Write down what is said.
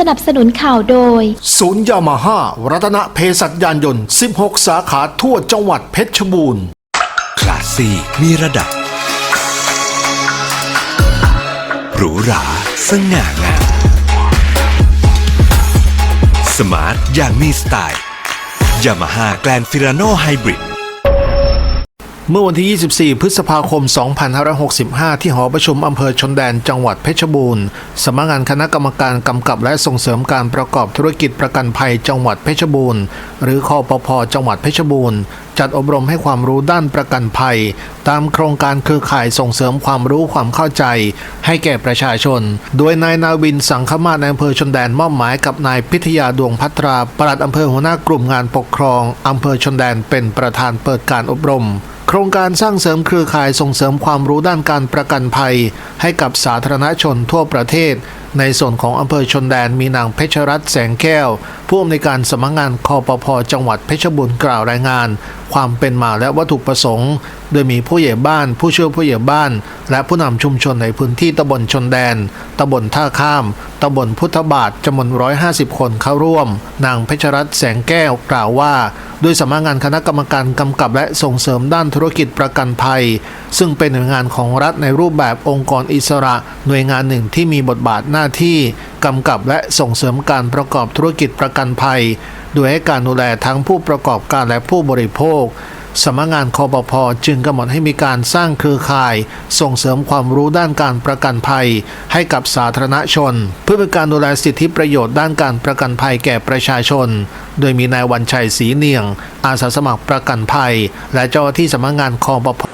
สนับสนุนข่าวโดย ศูนย์ยามาฮ่ารัตนเพศัตยานยนต์ 16 สาขาทั่วจังหวัดเพชรบูรณ์ คลาสซี่มีระดับ หรูหราสง่างามสมาร์ทอย่างมีสไตล์ยามาฮ่าแกลนฟิราโนไฮบริด เมื่อวันที่ 24 พฤษภาคม 2565 ที่หอประชุมอำเภอชนแดนจังหวัดเพชรบูรณ์ สำนักงานคณะกรรมการกำกับและส่งเสริมการประกอบธุรกิจประกันภัยจังหวัดเพชรบูรณ์ หรือคอปพจังหวัดเพชรบูรณ์ จัดอบรมให้ความรู้ด้านประกันภัย ตามโครงการเครือข่ายส่งเสริมความรู้ความเข้าใจ ให้แก่ประชาชน โดยนายนาวินสังคมาศในอำเภอชนแดนมอบหมายกับนายพิทยาดวงพัตราปลัดอำเภอหัวหน้ากลุ่มงานปกครองอำเภอชนแดนเป็นประธานเปิดการอบรม โครงการสร้างเสริมเครือข่ายส่งเสริมความรู้ด้านการประกันภัย ให้กับสาธารณชนทั่วประเทศ ในส่วนของอำเภอชนแดนมีนางเพชรรัตน์แสงแก้ว ผู้อำนวยการสำนักงานคอปพจังหวัดเพชรบุรีกล่าวรายงานความเป็นมาและวัตถุประสงค์ โดยมีผู้ใหญ่บ้าน ผู้ช่วยผู้ใหญ่บ้าน และผู้นำชุมชนในพื้นที่ตำบลชนแดนตำบลท่าข้ามตำบลพุทธบาทจำนวน 150 คนเข้าร่วม นางเพชรรัตน์แสงแก้วกล่าวว่าด้วยสำนักงานคณะกรรมการกำกับและส่งเสริมด้านธุรกิจประกันภัย ซึ่งเป็นหน่วยงานของรัฐในรูปแบบองค์กรอิสระ หน่วยงานหนึ่งที่มีบทบาทหน้าที่ กำกับและส่งเสริมการประกอบธุรกิจประกันภัย โดยให้การดูแลทั้งผู้ประกอบการและผู้บริโภคสำนักงานคอปพจึงกำหนดให้มีการสร้างเครือข่าย ส่งเสริมความรู้ด้านการประกันภัย ให้กับสาธารณชน เพื่อเป็นการดูแลสิทธิประโยชน์ด้านการประกันภัยแก่ประชาชน โดยมีนายวันชัยศรีเนียง อาสาสมัครประกันภัย และเจ้าหน้าที่สำนักงานคอปพ